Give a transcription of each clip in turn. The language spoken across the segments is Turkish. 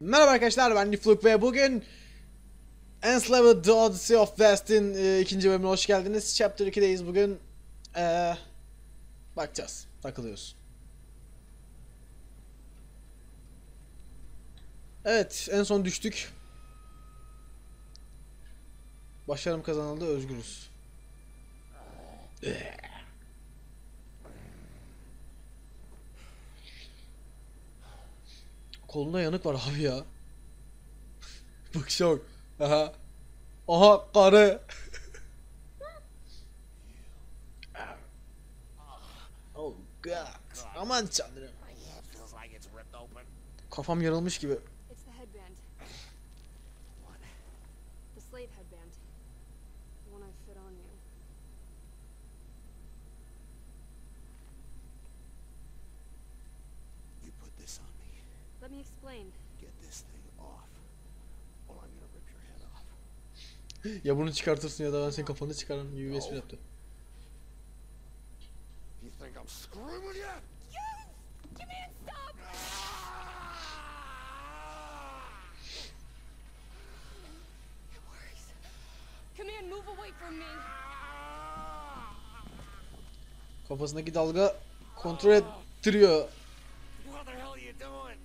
Merhaba arkadaşlar ben Nifluk ve bugün Enslaved The Odyssey of West'in e, ikinci bölümüne hoş geldiniz. Chapter 2'deyiz bugün. E, bakacağız. Takılıyoruz. Evet en son düştük. Başarım kazanıldı özgürüz. Kolunda yanık var abi ya. Bak şok. Aha. Aha karı. oh god. Aman tanrım. Kafam yarılmış gibi. It's the headband. What? The slave headband. The one I fit on you. You put this on me. Let me explain. Get this thing off. Or I'm gonna rip your head off. Ya bunu çıkartırsın ya da ben senin kafanı çıkarırım gibi espri yaptı. You think I'm screwing with you? Come in, stop! It works. Come in, move away from me. Kafasındaki dalga kontrol ettiriyor. What the hell are you doing?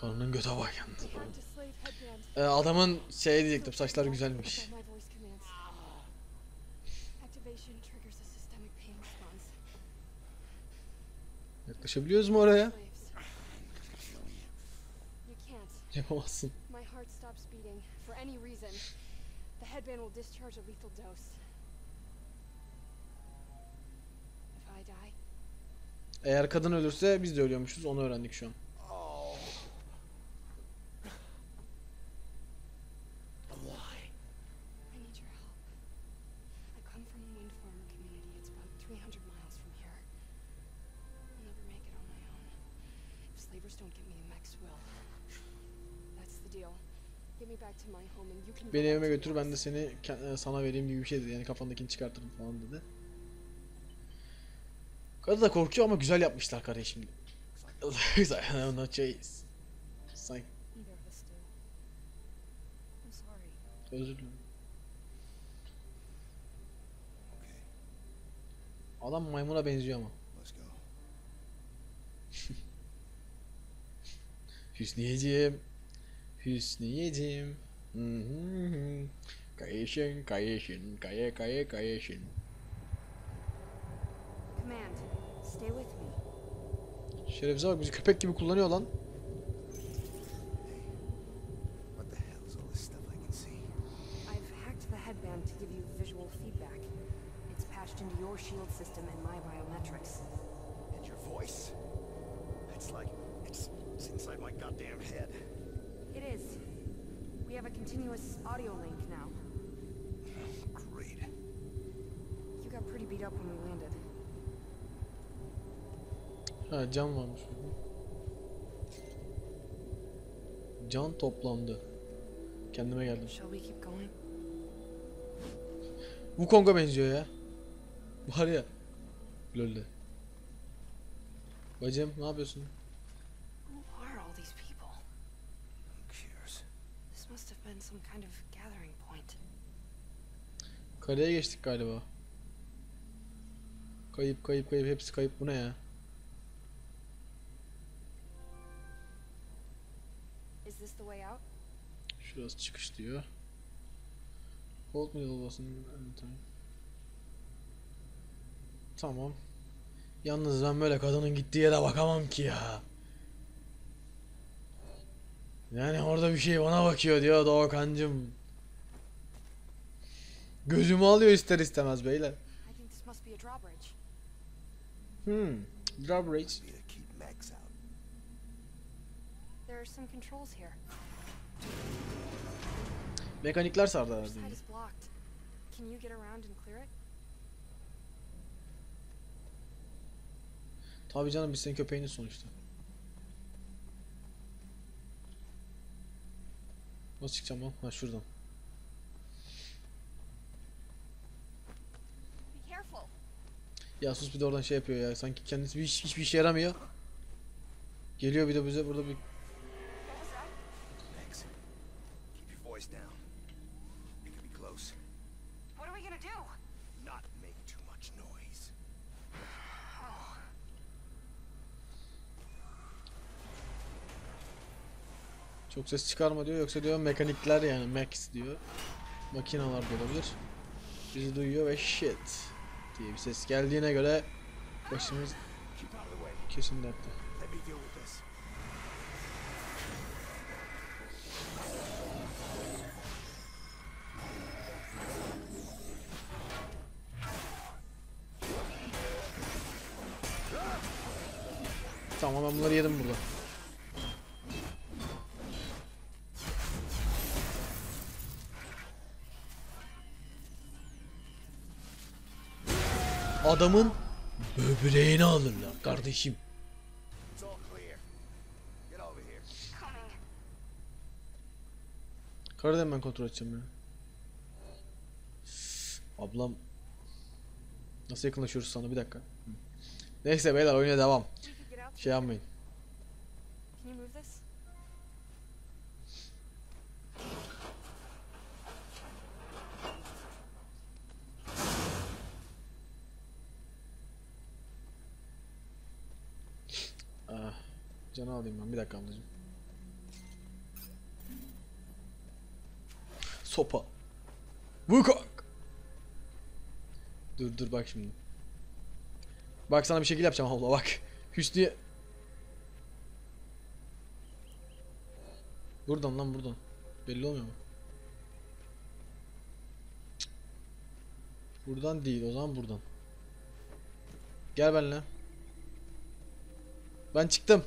Karının göte bak yalnız. Ee, adamın şey diyecektim saçlar güzelmiş. Yaklaşabiliyoruz mu oraya? Yapamazsın. My heart stops beating for any reason. The headband will discharge a lethal dose. If I die, Eğer kadın ölürse biz de ölüyormuşuz onu öğrendik şu an. Oh. Why? I need your help. I come from a wind farmer community. It's about 300 miles from here. I'll never make it on my own. If slavers don't get me, the Mex will. That's the deal. Get me back to my home and you can. go Beni evime götür ben de seni e, sana vereyim gibi bir şey dedi. Yani kafandakini çıkartırım falan dedi. Kadın da korkuyor ama güzel yapmışlar karıyı şimdi. no chase. Sanki. I'm sorry. özür dilerim. Adam maymuna benziyor ama. Hüsniyeciğim. Hüsniyeciğim. Kayışın, kayışın, kaye kaye kayışın. Command, stay with me. Şerefsize bak bizi köpek gibi kullanıyor lan. What the hell is all this stuff I can see? I've hacked the headband to give you visual feedback. It's patched into your shield system and my biometrics. And your voice? It's like it's, it's inside my goddamn head. It is. We have a continuous audio link now. Great. You got pretty beat up when we landed. Ha can varmış burada. Can toplandı. Kendime geldim. Shall we keep going? Wukong'a benziyor ya. Var ya. Lol'de. Bacım ne yapıyorsun? Who are all these people? Who cares? This must have been some kind of gathering point. Kaleye geçtik galiba. Kayıp kayıp kayıp hepsi kayıp bu ne ya? Şurası çıkış diyor. Hold middle basın. Tamam. Yalnız ben böyle kadının gittiği yere bakamam ki ya. Yani orada bir şey bana bakıyor diyor Doğukancım. Gözümü alıyor ister istemez beyler. Hmm. Drawbridge. There are some controls here. Mekanikler sardı herhalde. Tabii canım biz senin köpeğiniz sonuçta. Nasıl çıkacağım lan? Ha şuradan. Ya sus bir de oradan şey yapıyor ya. Sanki kendisi bir, hiç, hiçbir işe yaramıyor. Geliyor bir de bize burada bir Çok ses çıkarma diyor yoksa diyor mekanikler yani Max diyor. Makinalar olabilir. Bizi duyuyor ve shit diye bir ses geldiğine göre başımız kesin dertte. Tamam ben bunları yedim burada. Adamın böbreğini alırlar kardeşim. It's all clear. Get over here. Coming. Karı da hemen kontrol edeceğim ya. Ablam Nasıl yakınlaşıyoruz sana bir dakika. Neyse beyler oyuna devam. Şey yapmayın. Canı alayım ben bir dakika ablacığım. Sopa. Vukak. Dur dur bak şimdi. Bak sana bir şekil yapacağım abla bak. Hüsnü'ye... Buradan lan buradan. Belli olmuyor mu? Buradan değil o zaman buradan. Gel benimle. Ben çıktım.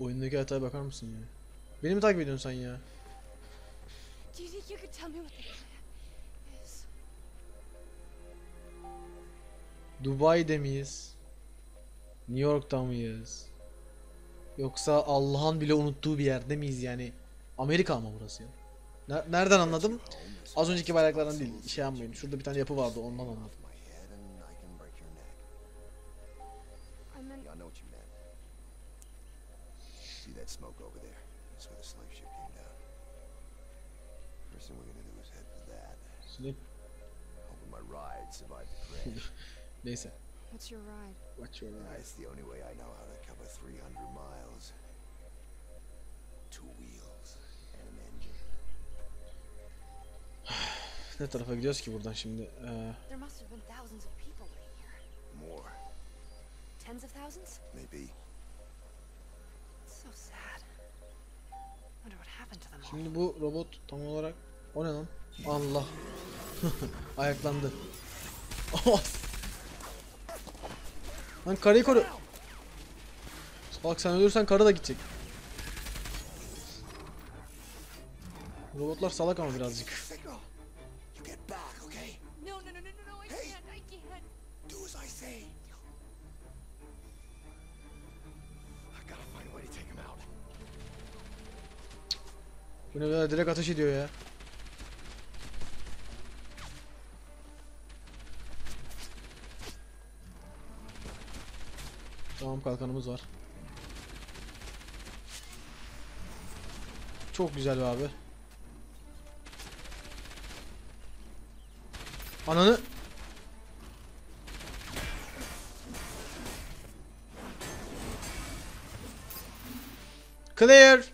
Oyundaki hataya bakar mısın ya? Beni mi takip ediyorsun sen ya? Dubai'de miyiz? New York'ta mıyız? Yoksa Allah'ın bile unuttuğu bir yerde miyiz yani? Amerika mı burası ya? Ne- nereden anladım? Az önceki bayraklardan değil. Şey yapmayın. Şurada bir tane yapı vardı ondan anladım. Hoping my ride survived the crash. neyse. what's your ride? Watch your Yeah, it's the only way I know how to cover 300 miles. Two wheels and an engine. Ne tarafa gidiyoruz ki buradan şimdi? Ee, There must have been thousands of people here. More, Tens of thousands? maybe. So sad. Wonder what happened to them all. şimdi bu robot tam olarak o ne lan? Allah. Ayaklandı. Lan karıyı koru. Salak sen ölürsen karı da gidecek. Robotlar salak ama birazcık. Signal! You get back, okay? No, no, kalkanımız var. Çok güzel abi. Ananı. Clear.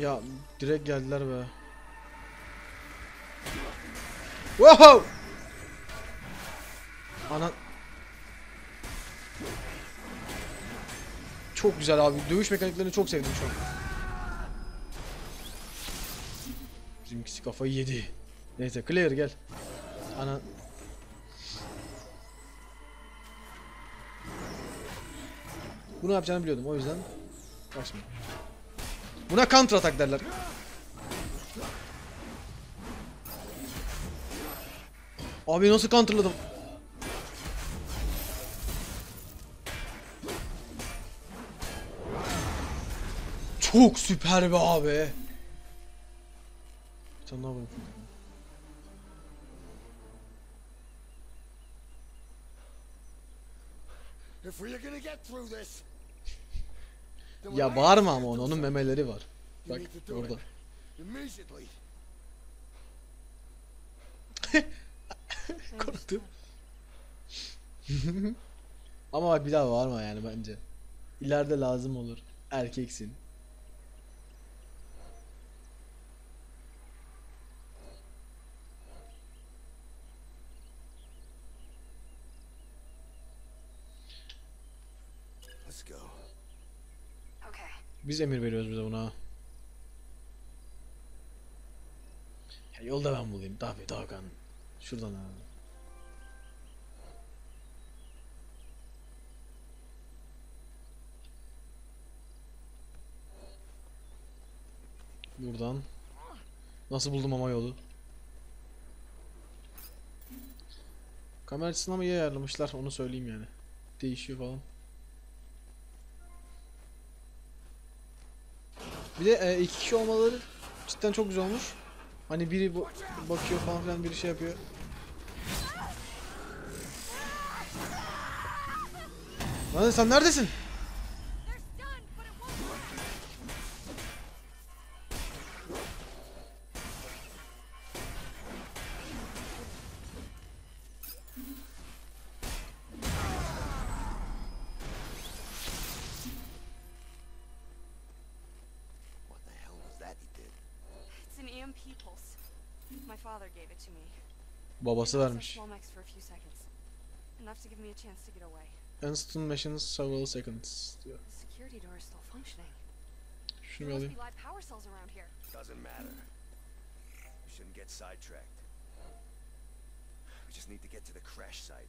Ya direkt geldiler be. Wow! Ana Çok güzel abi. Dövüş mekaniklerini çok sevdim şu an. Bizimkisi kafayı yedi. Neyse Claire gel. Ana Bunu yapacağını biliyordum o yüzden. Şimdi. Buna counter atak derler. Abi nasıl counterladım? Çok süper be abi. Bir tane daha then Ya bağırma ama ona onun memeleri var. Bak orada. it. Immediately. I Korktu. understand. Ama bak bir daha varma yani bence. İleride lazım olur. Erkeksin. Let's go. Okay. Biz emir veriyoruz bize buna. Ya yolda ben bulayım. Tabii Doğukan. Şuradan abi. Buradan. Nasıl buldum ama yolu? Kamera açısını ama iyi ayarlamışlar onu söyleyeyim yani. Değişiyor falan. Bir de e, iki kişi olmaları cidden çok güzel olmuş. Hani biri bakıyor falan filan biri şey yapıyor. Lan sen neredesin? Father gave it to me. Babası vermiş. Enough to give me a chance to get away. Instant machines several seconds diyor. The security door is still functioning. Şunu There bir must alayım. be live power cells around here. Doesn't matter. We shouldn't get sidetracked. We just need to get to the crash site.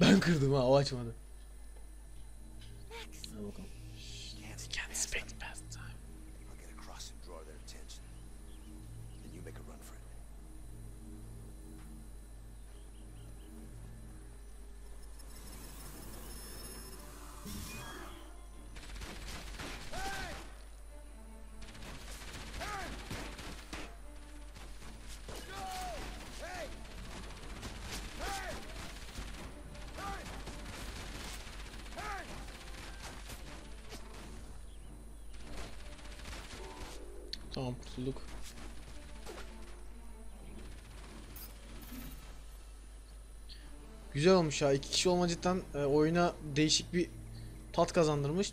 Ben kırdım ha o açmadı. Tamam kurtulduk. Güzel olmuş ya. İki kişi olma cidden e, oyuna değişik bir tat kazandırmış.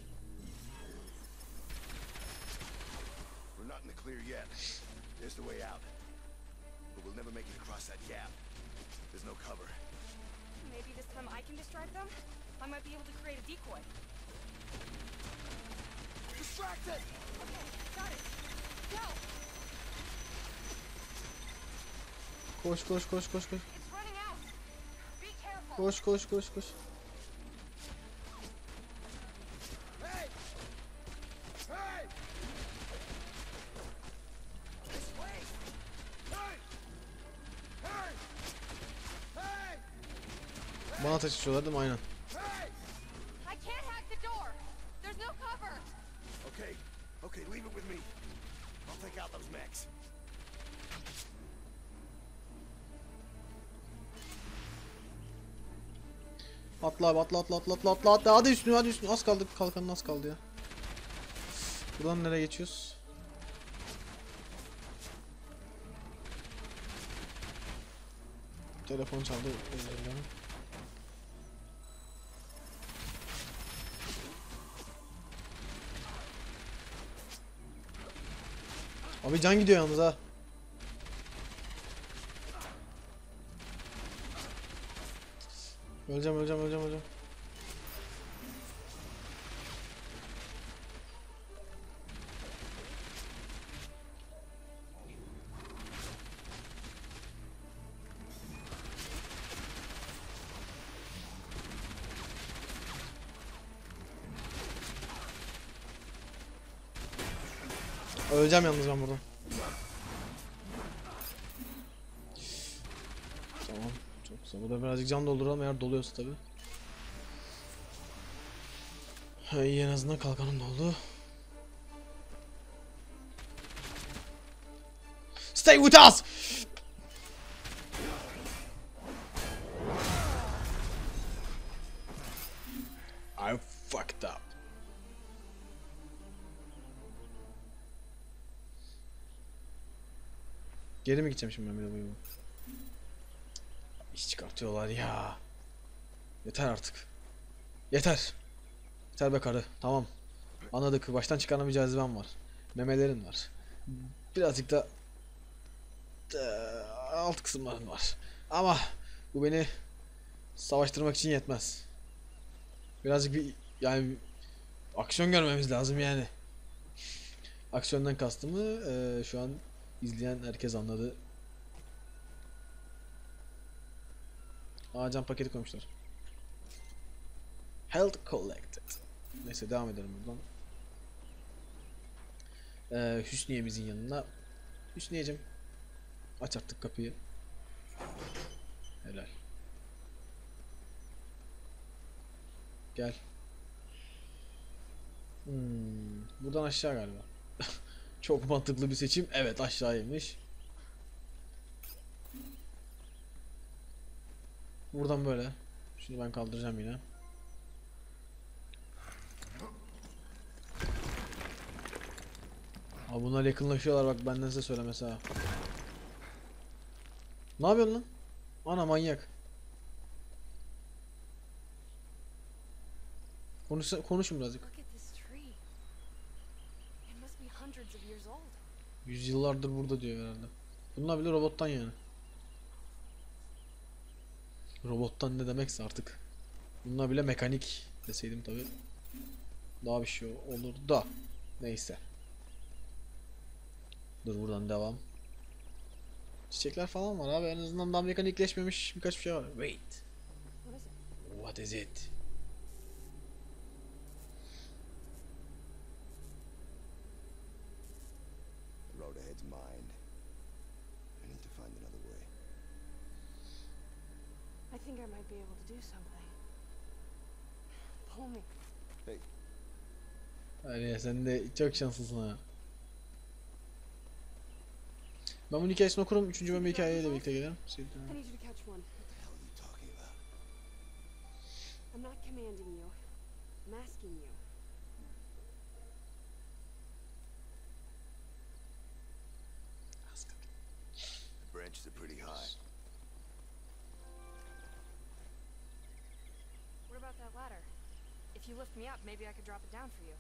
Koş koş koş koş koş. Koş koş koş koş. Bana ateş açıyorlar değil mi? Aynen. Atla abi atla atla atla atla atla atla hadi üstüne hadi üstüne az kaldı kalkanın az kaldı ya. Buradan nereye geçiyoruz? Telefon çaldı. özür dilerim. Abi can gidiyor yalnız ha. Öleceğim öleceğim öleceğim öleceğim. Öleceğim yalnız ben buradan. Burada birazcık can dolduralım eğer doluyorsa tabi. İyi en azından kalkanım doldu. Stay with us! I fucked up. Geri mi gideceğim şimdi ben bir de bu İş çıkartıyorlar ya. Yeter artık. Yeter. Yeter be karı. Tamam. Anladık. Baştan çıkarma bir cazibem var. Memelerin var. Birazcık da alt kısımların var. Ama bu beni savaştırmak için yetmez. Birazcık bir yani aksiyon görmemiz lazım yani. Aksiyondan kastımı eee, şu an izleyen herkes anladı. Aa cam paketi koymuşlar. Health collected. Neyse devam edelim buradan. Ee, Hüsniye'mizin yanına. Hüsniye'cim aç artık kapıyı. Helal. Gel. Hmm, buradan aşağı galiba. Çok mantıklı bir seçim. Evet aşağıymış. Buradan böyle. Şunu ben kaldıracağım yine. Abi bunlar yakınlaşıyorlar bak benden size söylemesi ha. Ne yapıyorsun lan? Ana manyak. Konuş konuşun birazcık. Yüzyıllardır burada diyor herhalde. Bunlar bile robottan yani. Robottan ne demekse artık. Bunlar bile mekanik deseydim tabi. Daha bir şey olur da. Neyse. Dur buradan devam. Çiçekler falan var abi. En azından daha mekanikleşmemiş birkaç bir şey var. Wait. What is it? What is it? The road ahead's mine. I need to find another way. I think I might be able to do something. Pull me. Yani sen de çok şanslısın ha. Ben bunun hikayesini okurum. Üçüncü bölüm hikayeyle birlikte gelirim. I need you to catch one. What the hell are you talking about? I'm not commanding you. I'm asking you. The branches are pretty high. If you lift me up, maybe I could drop it down for you.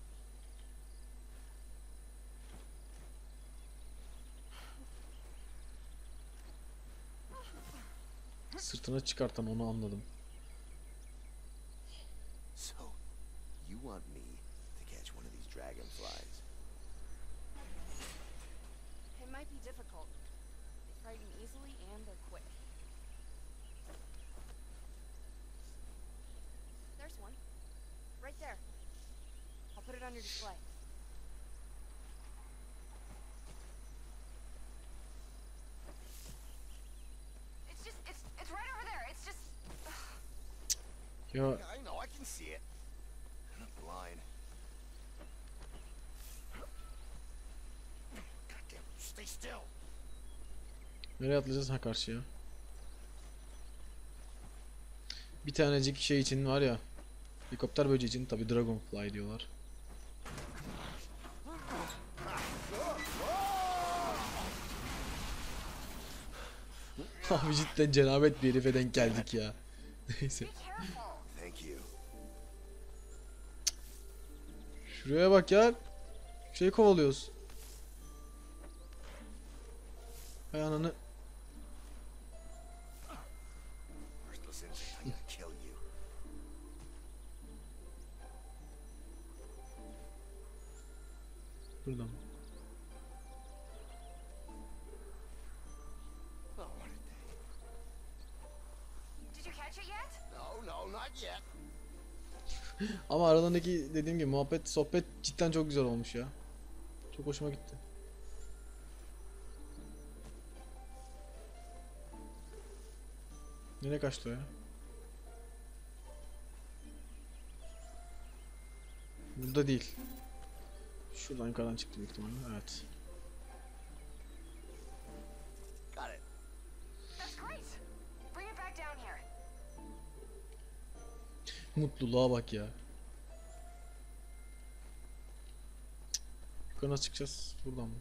Sırtına çıkartan onu anladım. So, you want me to catch one of these dragonflies? It might be difficult. They frighten easily and they're quick. There's one. Right there. I'll put it on your display. It's just, it's, it's right over there. It's just. Still. nereye atlayacağız ha karşıya? Bir tanecik şey için var ya. Helikopter böceği için tabi Dragonfly diyorlar. Abi cidden cenabet bir herife denk geldik ya. Neyse. Şuraya bak ya. Şey kovalıyoruz. Hay ananı. Merciless insect, I'm gonna kill you. Buradan. Oh, what a day. Did you catch it yet? No, no, not yet. Ama aralarındaki dediğim gibi muhabbet, sohbet cidden çok güzel olmuş ya. Çok hoşuma gitti. Nereye kaçtı o ya? Burada değil. Şuradan yukarıdan çıktı büyük ihtimalle. Evet. Mutluluğa bak ya. Yukarı nasıl çıkacağız? Buradan mı?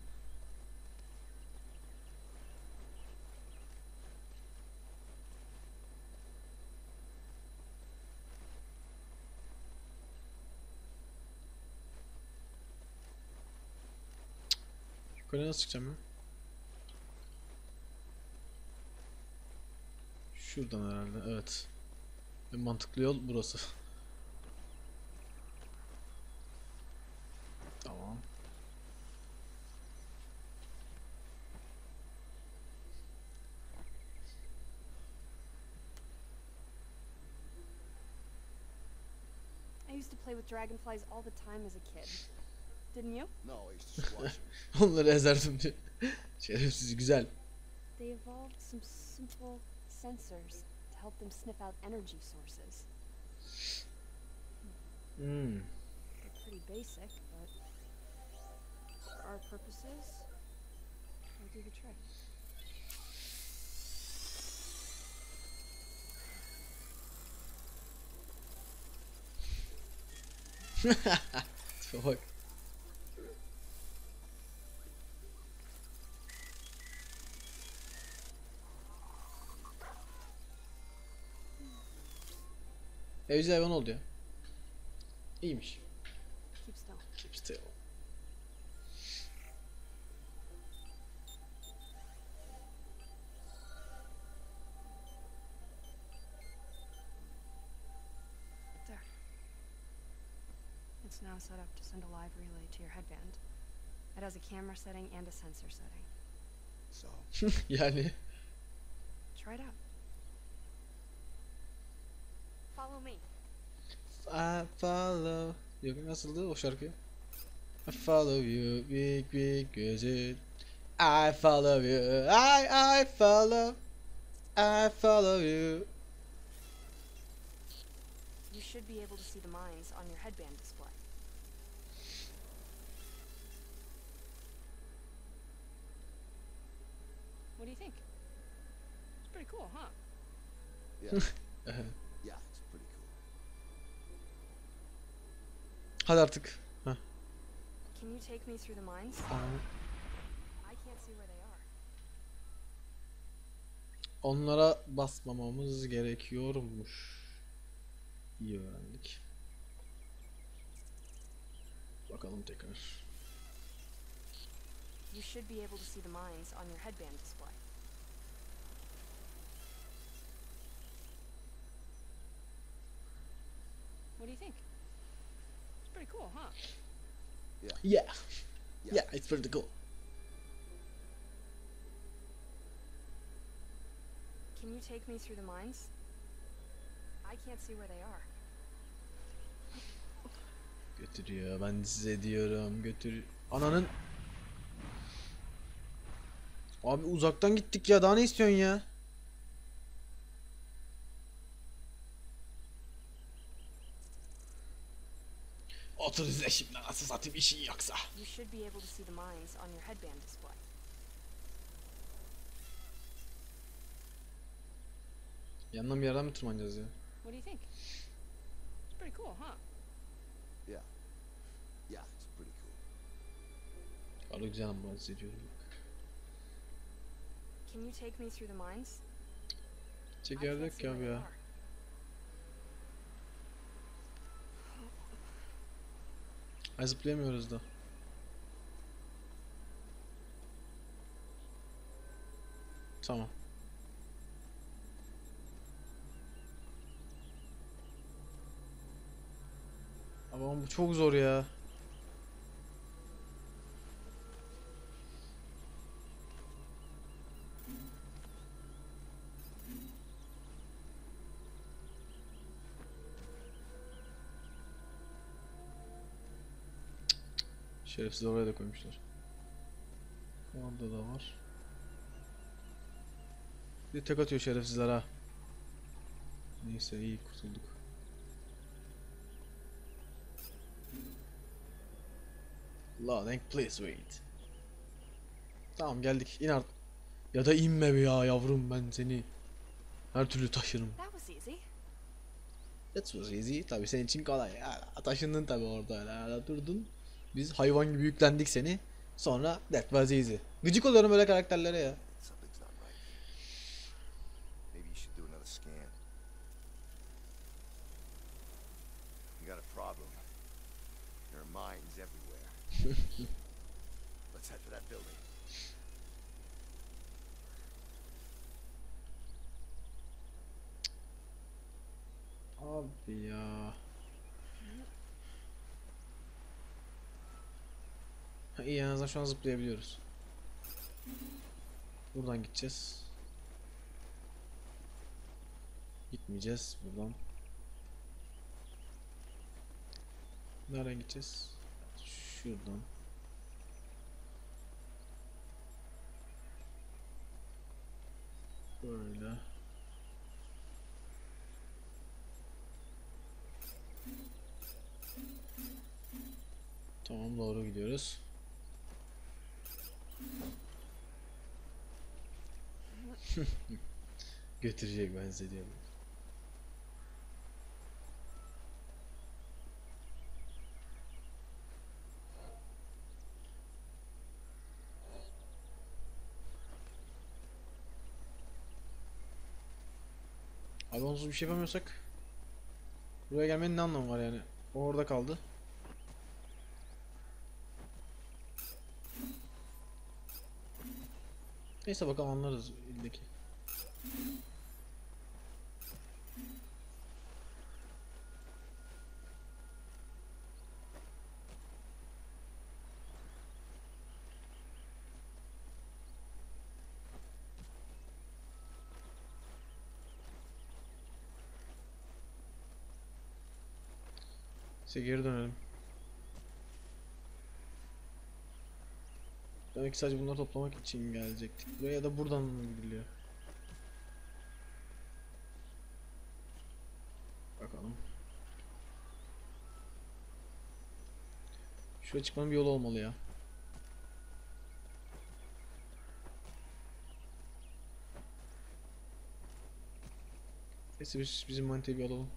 Yukarı nasıl çıkacağım ya? Şuradan herhalde evet. En mantıklı yol burası. Tamam. I used to play with dragonflies all the time as a kid. Didn't you? No, I used to squash 'em. Onları ezerdim diyor. Şerefsiz güzel. They evolved some simple sensors to help them sniff out energy sources. Hmm. They're pretty basic, but for our purposes, they'll do the trick. Tipe Evcil hayvan oldu ya. İyiymiş. Keep still. Keep still. There. It's now set up to send a live relay to your headband. It has a camera setting and a sensor setting. So, yani Try it out. Follow me. I follow. Yok nasıldı o şarkı? I follow you big big gözü. I follow you. I I follow. I follow you. You should be able to see the mines on your headband display. What do you think? It's pretty cool, huh? yeah. Uh-huh. Where they are. Onlara basmamamız gerekiyormuş. İyi öğrendik. Bakalım tekrar. You should be able to see the mines on your headband display. What do you think? Pretty cool, huh? Yeah. Yeah. Yeah, it's pretty cool. Can you take me through the mines? I can't see where they are. Götürüyor. Ben size diyorum. Götür. Ananın. Abi uzaktan gittik ya. Daha ne istiyorsun ya? Otur izle şimdi nasıl satayım işin yoksa. You should be able to see the mines on your headband display. Yandan bir yerden mi tırmanacağız ya? What do you think? It's pretty cool, huh? Yeah. Yeah, it's pretty cool. Arada güzel ama hissediyorum. Can you take me through the mines? See ya where bu they ya. are. Ay zıplayamıyoruz da. Tamam. Ama bu çok zor ya. Şerefsiz oraya da koymuşlar. Orada da var. Bir tek atıyor şerefsizler ha. Neyse iyi kurtulduk. Loading please wait. Tamam geldik in artık. Ya da inme be ya yavrum ben seni her türlü taşırım. That was easy. That was easy. Tabi senin için kolay. Ya, taşındın tabi orada öyle. Durdun. Biz hayvan gibi yüklendik seni. Sonra that was easy. Gıcık oluyorum böyle karakterlere ya. Something's not right. Maybe you should do another scan. You got a problem. There are mines everywhere. Let's head for that building. Abi ya. Ha, iyi en azından şu an zıplayabiliyoruz. Buradan gideceğiz. Gitmeyeceğiz buradan. Nereden gideceğiz? Şuradan. Böyle. Tamam doğru gidiyoruz. Götürecek ben size diyorum. Abi bir şey yapamıyorsak Buraya gelmenin ne anlamı var yani? O orada kaldı. Neyse bakalım anlarız ildeki. Neyse geri dönelim. Demek ki sadece bunları toplamak için gelecektik. Buraya ya da buradan mı gidiliyor? Bakalım. Şuraya çıkmanın bir yolu olmalı ya. Neyse biz bizim maniteyi bir alalım.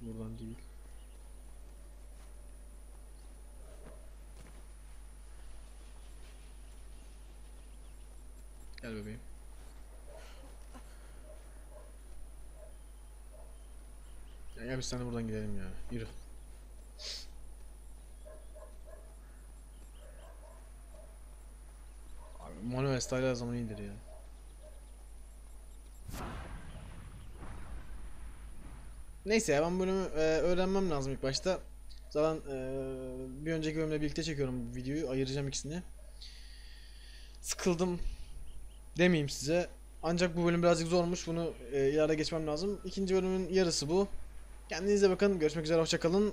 Buradan değil. Gel bebeğim. Ya gel biz seninle buradan gidelim ya. Yürü. Abi manuel style her zaman iyidir ya. Neyse ya ben bunu e, öğrenmem lazım ilk başta. Zaten e, bir önceki bölümle birlikte çekiyorum bu videoyu. Ayıracağım ikisini. Sıkıldım demeyeyim size. Ancak bu bölüm birazcık zormuş. Bunu e, ileride geçmem lazım. İkinci bölümün yarısı bu. Kendinize bakın. Görüşmek üzere. Hoşçakalın.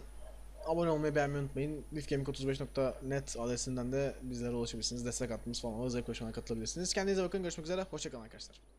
Abone olmayı beğenmeyi unutmayın. Lifgaming35.net adresinden de bizlere ulaşabilirsiniz. Destek attığımız falan. Özel koşmana katılabilirsiniz. Kendinize bakın. Görüşmek üzere. Hoşçakalın arkadaşlar.